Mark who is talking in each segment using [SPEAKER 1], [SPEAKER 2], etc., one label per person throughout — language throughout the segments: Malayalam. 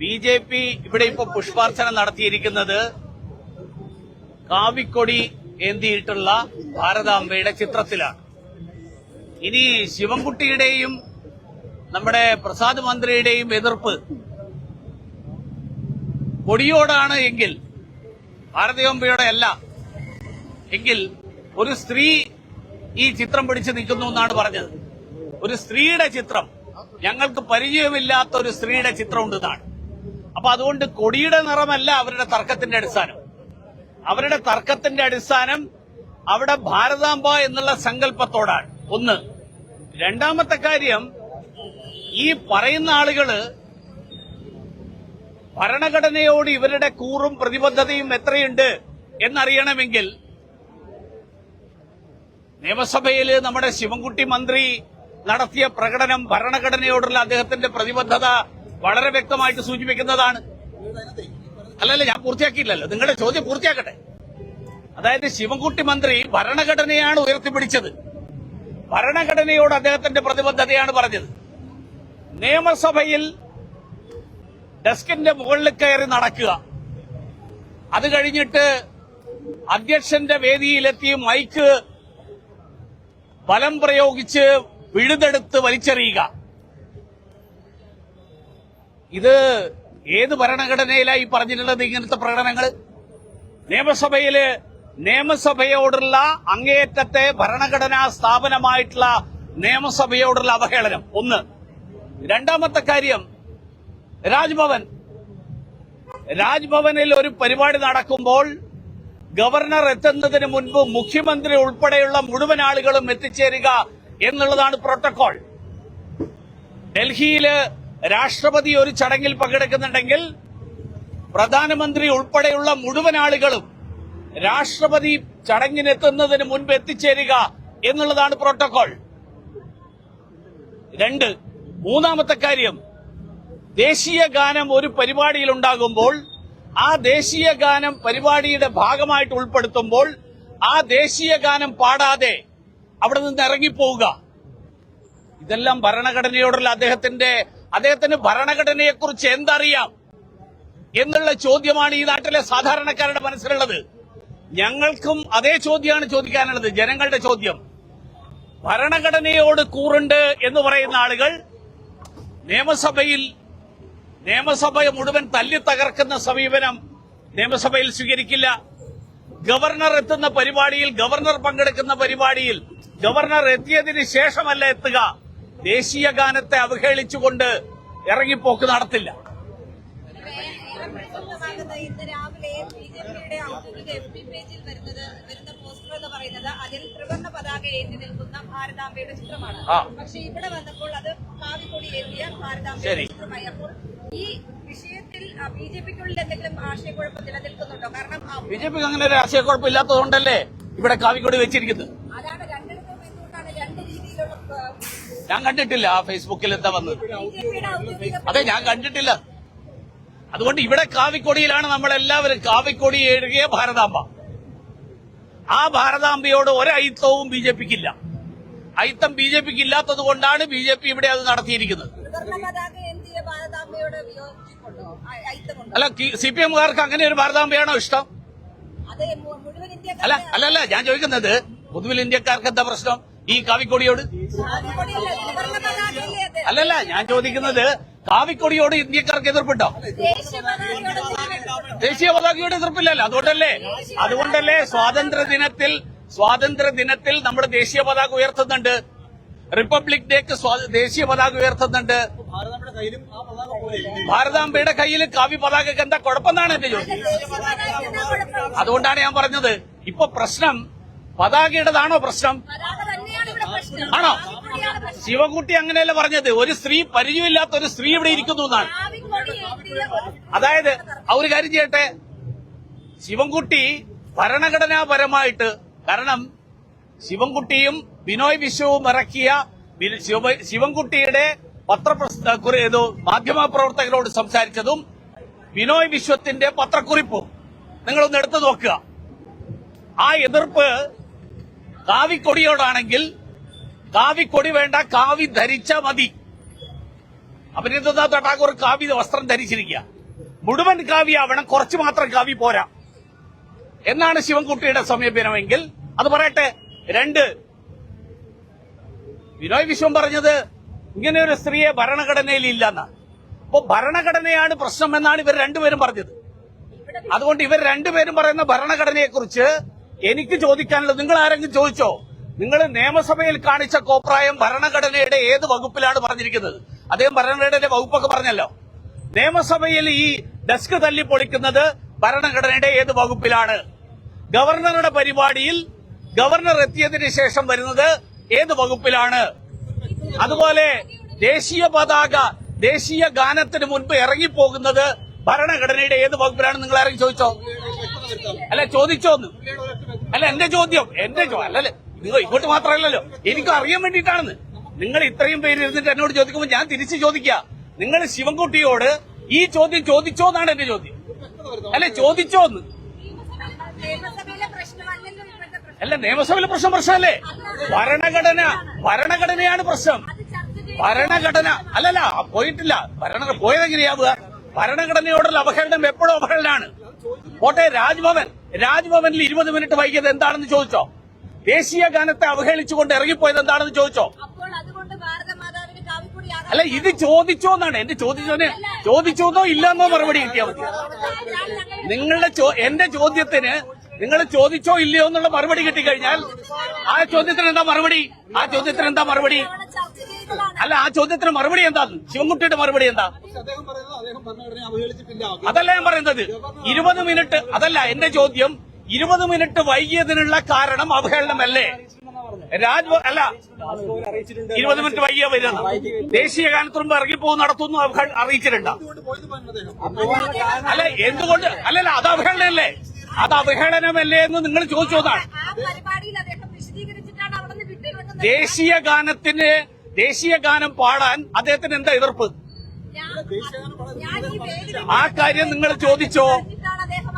[SPEAKER 1] ബി ജെ പി ഇവിടെ ഇപ്പൊ പുഷ്പാർച്ചന നടത്തിയിരിക്കുന്നത് കാവിക്കൊടി ഏന്തിയിട്ടുള്ള ഭാരതാംബയുടെ ചിത്രത്തിലാണ്. ഇനി ശിവൻകുട്ടിയുടെയും നമ്മുടെ പ്രസാദ് മന്ത്രിയുടെയും എതിർപ്പ് കൊടിയോടാണ് എങ്കിൽ ഭാരതീയമ്പയുടെ അല്ല എങ്കിൽ ഒരു സ്ത്രീ ഈ ചിത്രം പിടിച്ചു നിൽക്കുന്നു എന്നാണ് പറഞ്ഞത്. ഒരു സ്ത്രീയുടെ ചിത്രം ഞങ്ങൾക്ക് പരിചയമില്ലാത്ത ഒരു സ്ത്രീയുടെ ചിത്രം ഉണ്ടെന്നാണ് അപ്പൊ അതുകൊണ്ട് കൊടിയുടെ നിറമല്ല അവരുടെ തർക്കത്തിന്റെ അടിസ്ഥാനം. അവരുടെ തർക്കത്തിന്റെ അടിസ്ഥാനം അവിടെ ഭാരതാംബ എന്നുള്ള സങ്കല്പത്തോടാണ്. ഒന്ന്. രണ്ടാമത്തെ കാര്യം ഈ പറയുന്ന ആളുകൾ ഭരണഘടനയോട് ഇവരുടെ കൂറും പ്രതിബദ്ധതയും എത്രയുണ്ട് എന്നറിയണമെങ്കിൽ നിയമസഭയിൽ നമ്മുടെ ശിവൻകുട്ടി മന്ത്രി നടത്തിയ പ്രകടനം ഭരണഘടനയോടുള്ള അദ്ദേഹത്തിന്റെ പ്രതിബദ്ധത വളരെ വ്യക്തമായിട്ട് സൂചിപ്പിക്കുന്നതാണ്. അല്ലല്ല ഞാൻ പൂർത്തിയാക്കിയില്ലല്ലോ നിങ്ങളുടെ ചോദ്യം പൂർത്തിയാക്കട്ടെ. അതായത് ശിവൻകുട്ടി മന്ത്രി ഭരണഘടനയാണ് ഉയർത്തിപ്പിടിച്ചത്. ഭരണഘടനയോട് അദ്ദേഹത്തിന്റെ പ്രതിബദ്ധതയാണ് പറഞ്ഞത്. നിയമസഭയിൽ ഡെസ്കിന്റെ മുകളിൽ കയറി നടക്കുക. അത് കഴിഞ്ഞിട്ട് അധ്യക്ഷന്റെ വേദിയിലെത്തി മൈക്ക് ബലം പ്രയോഗിച്ച് പിഴുതെടുത്ത് വലിച്ചെറിയുക. ഇത് ഏത് ഭരണഘടനയിലായി പറഞ്ഞിട്ടുള്ളത് ഇങ്ങനത്തെ പ്രകടനങ്ങൾ നിയമസഭയിൽ നിയമസഭയോടുള്ള അങ്ങേയറ്റത്തെ ഭരണഘടനാ സ്ഥാപനമായിട്ടുള്ള നിയമസഭയോടുള്ള അവഹേളനം. ഒന്ന്. രണ്ടാമത്തെ കാര്യം രാജ്ഭവൻ. രാജ്ഭവനിൽ ഒരു പരിപാടി നടക്കുമ്പോൾ ഗവർണർ എത്തുന്നതിന് മുൻപ് മുഖ്യമന്ത്രി ഉൾപ്പെടെയുള്ള മുഴുവൻ ആളുകളും എത്തിച്ചേരുക എന്നുള്ളതാണ് പ്രോട്ടോകോൾ. ഡൽഹിയിൽ രാഷ്ട്രപതി ഒരു ചടങ്ങിൽ പങ്കെടുക്കുന്നുണ്ടെങ്കിൽ പ്രധാനമന്ത്രി ഉൾപ്പെടെയുള്ള മുഴുവൻ ആളുകളും രാഷ്ട്രപതി ചടങ്ങിനെത്തുന്നതിന് മുൻപ് എത്തിച്ചേരുക എന്നുള്ളതാണ് പ്രോട്ടോകോൾ. രണ്ട് മൂന്നാമത്തെ കാര്യം ദേശീയ ഗാനം ഒരു പരിപാടിയിൽ ഉണ്ടാകുമ്പോൾ ആ ദേശീയ ഗാനം പരിപാടിയുടെ ഭാഗമായിട്ട് ഉൾപ്പെടുത്തുമ്പോൾ ആ ദേശീയ ഗാനം പാടാതെ അവിടെ നിന്ന് ഇറങ്ങിപ്പോവുക. ഇതെല്ലാം ഭരണഘടനയോടുള്ള അദ്ദേഹത്തിന്റെ അദ്ദേഹത്തിന് ഭരണഘടനയെക്കുറിച്ച് എന്തറിയാം എന്നുള്ള ചോദ്യമാണ് ഈ നാട്ടിലെ സാധാരണക്കാരുടെ മനസ്സിലുള്ളത്. ഞങ്ങൾക്കും അതേ ചോദ്യമാണ് ചോദിക്കാനുള്ളത് ജനങ്ങളുടെ ചോദ്യം. ഭരണഘടനയോട് കൂറുണ്ട് എന്ന് പറയുന്ന ആളുകൾ നിയമസഭയിൽ നിയമസഭ മുഴുവൻ തല്ലി തകർക്കുന്ന സമീപനം നിയമസഭയിൽ സ്വീകരിക്കില്ല. ഗവർണർ എത്തുന്ന പരിപാടിയിൽ ഗവർണർ പങ്കെടുക്കുന്ന പരിപാടിയിൽ ഗവർണർ എത്തിയതിന് ശേഷമല്ല എത്തുക. ദേശീയ ഗാനത്തെ അവഹേളിച്ചുകൊണ്ട് ഇറങ്ങിപ്പോക്ക് നടത്തില്ല.
[SPEAKER 2] ഇന്ന് രാവിലെ ബി ജെ പിയുടെ ഔദ്യോഗിക എഫ് ബി പേജിൽ വരുന്നത് വരുന്ന പോസ്റ്റർ എന്ന് പറയുന്നത് അതിൽ ത്രിവർണ പതാക ഏന്തി നിൽക്കുന്ന ഭാരതാംബയുടെ ചിത്രമാണ് പക്ഷെ ഇവിടെ വന്നപ്പോൾ അത് കാവിക്കൊടി ഏന്തിയ ഭാരതാംബയുടെ
[SPEAKER 1] ശരി.
[SPEAKER 2] ചിത്രമായി അപ്പോൾ ഈ വിഷയത്തിൽ ബി ജെ പിക്കുള്ളിൽ എന്തെങ്കിലും ആശയക്കുഴപ്പം നിലനിൽക്കുന്നുണ്ടോ കാരണം ആ,
[SPEAKER 1] ബി ജെ പിക്ക് അങ്ങനെ ഒരു ആശയക്കുഴപ്പമില്ലാത്തതുകൊണ്ടല്ലേ ഇവിടെ കാവിക്കൊടി വെച്ചിരിക്കുന്നത്?
[SPEAKER 2] അതാണ്
[SPEAKER 1] ഞാൻ കണ്ടിട്ടില്ല ആ ഫേസ്ബുക്കിൽ എന്താ വന്നത്. അതെ ഞാൻ കണ്ടിട്ടില്ല. അതുകൊണ്ട് ഇവിടെ കാവിക്കൊടിയിലാണ് നമ്മളെല്ലാവരും. കാവിക്കൊടി എഴുകിയ ഭാരതാംബ. ആ ഭാരതാംബയോട് ഒരയിത്തവും ബി ജെ പിക്കില്ല. അയിത്തം ബി ജെ പിക്ക് ഇല്ലാത്തത് കൊണ്ടാണ് ബി ജെ പി ഇവിടെ അത് നടത്തിയിരിക്കുന്നത്. അല്ല സി പി എമ്മുകാർക്ക് അങ്ങനെ ഒരു ഭാരതാംബയാണോ ഇഷ്ടം? അല്ല
[SPEAKER 2] അല്ല
[SPEAKER 1] അല്ലല്ല ഞാൻ ചോദിക്കുന്നത് പൊതുവിൽ ഇന്ത്യക്കാർക്ക് എന്താ പ്രശ്നം? ഈ കാവിക്കൊടിയോട്? അല്ലല്ല ഞാൻ ചോദിക്കുന്നത് കാവിക്കൊടിയോട് ഇന്ത്യക്കാർക്ക് എതിർപ്പുണ്ടോ?
[SPEAKER 2] ദേശീയ പതാകയോട്
[SPEAKER 1] എതിർപ്പില്ലല്ലോ അതുകൊണ്ടല്ലേ? അതുകൊണ്ടല്ലേ സ്വാതന്ത്ര്യ ദിനത്തിൽ സ്വാതന്ത്ര്യ ദിനത്തിൽ നമ്മുടെ ദേശീയ പതാക ഉയർത്തുന്നുണ്ട്. റിപ്പബ്ലിക് ഡേക്ക് ദേശീയ പതാക ഉയർത്തുന്നുണ്ട്. ഭാരതാംബയുടെ കയ്യിൽ കാവ്യ പതാകക്ക് എന്താ കുഴപ്പമെന്നാണ് എന്റെ ചോദ്യം അതുകൊണ്ടാണ് ഞാൻ പറഞ്ഞത്. ഇപ്പൊ പ്രശ്നം പതാകയുടേതാണോ പ്രശ്നം
[SPEAKER 2] പതാക തന്നെയാണ് ഇവിടെ പ്രശ്നം.
[SPEAKER 1] ആണോ? ശിവകുട്ടി അങ്ങനെയല്ല പറഞ്ഞത്? ഒരു സ്ത്രീ പരിചയമില്ലാത്ത ഒരു സ്ത്രീ ഇവിടെ ഇരിക്കുന്നു എന്നാണ്. അതായത് ആ ഒരു കാര്യം ചെയ്യട്ടെ. ശിവൻകുട്ടി ഭരണഘടനാപരമായിട്ട് കാരണം ശിവൻകുട്ടിയും ബിനോയ് വിശ്വവും ഇറക്കിയ ശിവൻകുട്ടിയുടെ ഇത് മാധ്യമ പ്രവർത്തകരോട് സംസാരിച്ചതും ബിനോയ് വിശ്വത്തിന്റെ പത്രക്കുറിപ്പും. നിങ്ങളൊന്ന് എടുത്തു നോക്കുക. ആ എതിർപ്പ് കാവിക്കൊടിയോടാണെങ്കിൽ കാവിക്കൊടി വേണ്ട കാവി ധരിച്ച മതി. അഭിനന്ദനാഥ് ടാഗോർ കാവ്യ വസ്ത്രം ധരിച്ചിരിക്കുക മുഴുവൻ കാവി ആവണം കുറച്ച് മാത്രം കാവ്യ പോരാ. എന്നാണ് ശിവൻകുട്ടിയുടെ സമീപനമെങ്കിൽ? അത് പറയട്ടെ. രണ്ട്. വിനോയ് വിശ്വം പറഞ്ഞത് ഇങ്ങനെ ഒരു സ്ത്രീയെ ഭരണഘടനയിൽ ഇല്ലെന്ന്. അപ്പൊ ഭരണഘടനയാണ് പ്രശ്നം എന്നാണ് ഇവർ രണ്ടുപേരും പറഞ്ഞത്. അതുകൊണ്ട് ഇവർ രണ്ടുപേരും പറയുന്ന ഭരണഘടനയെക്കുറിച്ച് എനിക്ക് ചോദിക്കാനുള്ളത് നിങ്ങൾ ആരെങ്കിലും ചോദിച്ചോ? നിങ്ങൾ നിയമസഭയിൽ കാണിച്ച കോപ്രായം ഭരണഘടനയുടെ ഏത് വകുപ്പിലാണ് പറഞ്ഞിരിക്കുന്നത്? അദ്ദേഹം ഭരണഘടനയുടെ വകുപ്പൊക്കെ പറഞ്ഞല്ലോ. നിയമസഭയിൽ ഈ ഡെസ്ക് തല്ലി പൊളിക്കുന്നത് ഭരണഘടനയുടെ ഏത് വകുപ്പിലാണ്? ഗവർണറുടെ പരിപാടിയിൽ ഗവർണർ എത്തിയതിന് ശേഷം വരുന്നത് ഏത് വകുപ്പിലാണ്? അതുപോലെ ദേശീയ പതാക ദേശീയ ഗാനത്തിന് മുൻപ് ഇറങ്ങിപ്പോകുന്നത് ഭരണഘടനയുടെ ഏത് വകുപ്പിലാണ് നിങ്ങൾ ആരെങ്കിലും ചോദിച്ചോ? അല്ല ചോദിച്ചോന്ന്. അല്ല എന്റെ ചോദ്യം. എന്റെ അല്ലല്ലേ. നിങ്ങൾ ഇങ്ങോട്ട് മാത്രമല്ലല്ലോ. എനിക്ക് അറിയാൻ വേണ്ടിയിട്ടാണെന്ന്. നിങ്ങൾ ഇത്രയും പേര് ഇരുന്നിട്ട് എന്നോട് ചോദിക്കുമ്പോൾ ഞാൻ തിരിച്ചു ചോദിക്കുക. നിങ്ങൾ ശിവൻകുട്ടിയോട് ഈ ചോദ്യം ചോദിച്ചോ എന്നാണ് എന്റെ ചോദ്യം. അല്ലെ
[SPEAKER 2] ചോദിച്ചോ എന്ന്.
[SPEAKER 1] അല്ല നിയമസഭയിലെ പ്രശ്നം പ്രശ്നമല്ലേ? ഭരണഘടന ഭരണഘടനയാണ് പ്രശ്നം. ഭരണഘടന അല്ലല്ല പോയിട്ടില്ല. ഭരണ പോയതെങ്ങനെയാവുക ഭരണഘടനയോടുള്ള അപഹരണം എപ്പോഴും അപഹരണമാണ് പോട്ടെ രാജ്ഭവൻ. രാജ്ഭവനിൽ ഇരുപത് മിനിറ്റ് വൈകിയത് എന്താണെന്ന് ചോദിച്ചോ? ദേശീയ ഗാനത്തെ അവഹേളിച്ചുകൊണ്ട് ഇറങ്ങിപ്പോയത് എന്താണെന്ന് ചോദിച്ചോ? അല്ല ഇത് ചോദിച്ചോ എന്നാണ്. എന്റെ ചോദിച്ചോ ചോദിച്ചോന്നോ ഇല്ലെന്നോ മറുപടി കിട്ടിയാൽ മതി. നിങ്ങളുടെ എന്റെ ചോദ്യത്തിന് നിങ്ങൾ ചോദിച്ചോ ഇല്ലയോ എന്നുള്ള മറുപടി കിട്ടിക്കഴിഞ്ഞാൽ ആ ചോദ്യത്തിന് എന്താ മറുപടി? ആ ചോദ്യത്തിന് എന്താ മറുപടി? അല്ല ആ ചോദ്യത്തിന് മറുപടി എന്താ? ശിവൻകുട്ടിയുടെ മറുപടി എന്താ?
[SPEAKER 3] അദ്ദേഹം പറയുന്നത് അദ്ദേഹം ഭരണഘടനയെ അവഹേളിച്ചിട്ടില്ല.
[SPEAKER 1] അതല്ല ഞാൻ പറയുന്നത്. ഇരുപത് മിനിറ്റ് അതല്ല എന്റെ ചോദ്യം ഇരുപത് മിനിറ്റ് വൈകിയതിനുള്ള കാരണം അവഹേളനമല്ലേ? രാജ് അല്ല. ഇരുപത് മിനിറ്റ് വൈകിയ വരുന്നത് ദേശീയ ഗാനത്തുമ്പ് ഇറങ്ങിപ്പോകും നടത്തുന്നു അറിയിച്ചിട്ടുണ്ട്. അല്ല എന്തുകൊണ്ട്? അല്ലല്ല അത് അവഹേളനല്ലേ അത് അവഹേളനമല്ലേ എന്ന് നിങ്ങൾ ചോദിച്ചതാണ് ദേശീയ ഗാനത്തിന് ദേശീയ ഗാനം പാടാൻ അദ്ദേഹത്തിന് എന്താ എതിർപ്പ്? ആ കാര്യം നിങ്ങൾ ചോദിച്ചോ?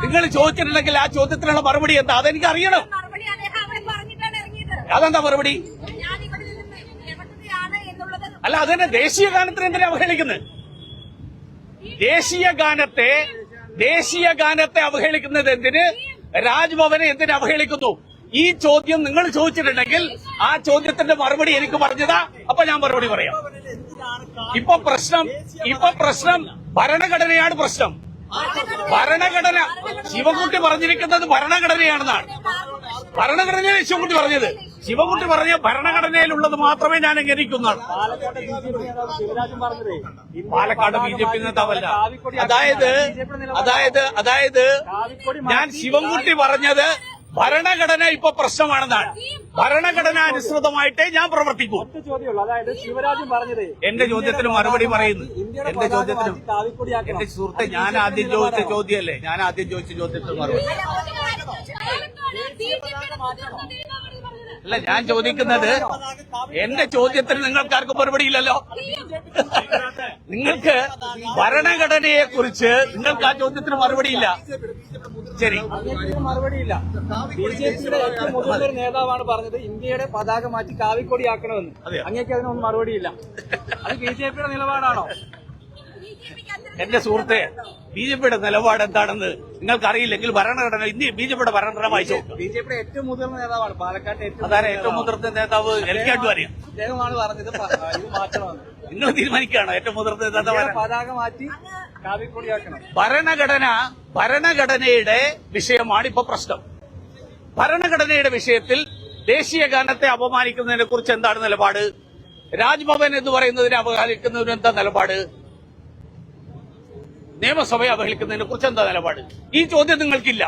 [SPEAKER 1] നിങ്ങൾ ചോദിച്ചിട്ടുണ്ടെങ്കിൽ ആ ചോദ്യത്തിനുള്ള മറുപടി എന്താ? അതെനിക്ക് അറിയണം അതെന്താ മറുപടി? അല്ല അതന്നെ ദേശീയ ഗാനത്തിന് എന്തിനാ അവഹേളിക്കുന്നത് ദേശീയ ഗാനത്തെ ദേശീയ ഗാനത്തെ അവഹേളിക്കുന്നത് എന്തിന്? രാജ്ഭവനെ എന്തിനു അവഹേളിക്കുന്നു? ഈ ചോദ്യം നിങ്ങൾ ചോദിച്ചിട്ടുണ്ടെങ്കിൽ ആ ചോദ്യത്തിന്റെ മറുപടി എനിക്ക് പറഞ്ഞതാ. അപ്പൊ ഞാൻ മറുപടി പറയാം. ഇപ്പൊ പ്രശ്നം ഇപ്പൊ പ്രശ്നം ഭരണഘടനയാണ് പ്രശ്നം. ഭരണഘടന. ശിവകുട്ടി പറഞ്ഞിരിക്കുന്നത് ഭരണഘടനയാണെന്നാണ്. ഭരണഘടനയാണ് ശിവകുട്ടി പറഞ്ഞത്. ശിവകുട്ടി പറഞ്ഞ ഭരണഘടനയിലുള്ളത് മാത്രമേ ഞാൻ അംഗീകരിക്കുന്നുള്ളൂ പാലക്കാട് ബി ജെ പി നേതാവല്ല അതായത് അതായത് അതായത് ഞാൻ ശിവൻകുട്ടി പറഞ്ഞത് ഭരണഘടന ഇപ്പൊ പ്രശ്നമാണെന്നാണ് ഭരണഘടന അനുസൃതമായിട്ടേ ഞാൻ പ്രവർത്തിക്കൂ
[SPEAKER 3] അതായത് ശിവരാജൻ പറഞ്ഞത്
[SPEAKER 1] എന്റെ ചോദ്യത്തിന് മറുപടി പറയുന്നു എന്റെ ചോദ്യത്തിന് എന്റെ സുഹൃത്തെ ഞാൻ ആദ്യം ചോദിച്ച ചോദ്യമല്ലേ ഞാൻ ആദ്യം ചോദിച്ച ചോദ്യത്തിന് മറുപടി അല്ല ഞാൻ ചോദിക്കുന്നത് എന്റെ ചോദ്യത്തിന് നിങ്ങൾക്കാർക്കും മറുപടിയില്ലല്ലോ നിങ്ങൾക്ക് ഭരണഘടനയെ കുറിച്ച് നിങ്ങൾക്ക് ആ ചോദ്യത്തിന് മറുപടിയില്ല ശരി.
[SPEAKER 3] മറുപടി മറുപടിയില്ല. ബി ജെ പിയുടെ ഏറ്റവും മുതിർന്ന ഒരു നേതാവാണ് പറഞ്ഞത് ഇന്ത്യയുടെ പതാക മാറ്റി കാവിക്കൊടിയാക്കണമെന്ന്.
[SPEAKER 1] ആക്കണമെന്ന്
[SPEAKER 3] അങ്ങേക്ക് അതിനൊന്നും മറുപടിയില്ല. അത് ബി ജെ പിയുടെ നിലപാടാണോ
[SPEAKER 1] എന്റെ സുഹൃത്തെ ബി ജെ പിയുടെ നിലപാട് എന്താണെന്ന് നിങ്ങൾക്ക് അറിയില്ലെങ്കിൽ ഭരണഘടന ഇന്ത്യ ബി ജെ പിയുടെ ഭരണഘടന വായിച്ചു
[SPEAKER 3] ബി ജെ പിയുടെ ഏറ്റവും മുതിർന്ന നേതാവാണ് പാലക്കാട്ടെ
[SPEAKER 1] അതാണ് ഏറ്റവും മുതിർന്ന നേതാവ് എൽ കെ അഡ്വാനി
[SPEAKER 3] അദ്ദേഹമാണ് പറഞ്ഞത്
[SPEAKER 1] നിങ്ങൾ തീരുമാനിക്കുകയാണോ ഏറ്റവും മുതിർന്ന നേതാവ്?
[SPEAKER 3] പതാക മാറ്റി
[SPEAKER 1] ഭരണഘടന ഭരണഘടനയുടെ വിഷയമാണ് ഇപ്പൊ പ്രശ്നം. ഭരണഘടനയുടെ വിഷയത്തിൽ ദേശീയ ഗാനത്തെ അപമാനിക്കുന്നതിനെ കുറിച്ച് എന്താണ് നിലപാട്? രാജ്ഭവൻ എന്ന് പറയുന്നതിനെ അവഹേളിക്കുന്നതിന് എന്താ നിലപാട്? നിയമസഭയെ അവഹേളിക്കുന്നതിനെ കുറിച്ച് എന്താ നിലപാട്? ഈ ചോദ്യം നിങ്ങൾക്കില്ല.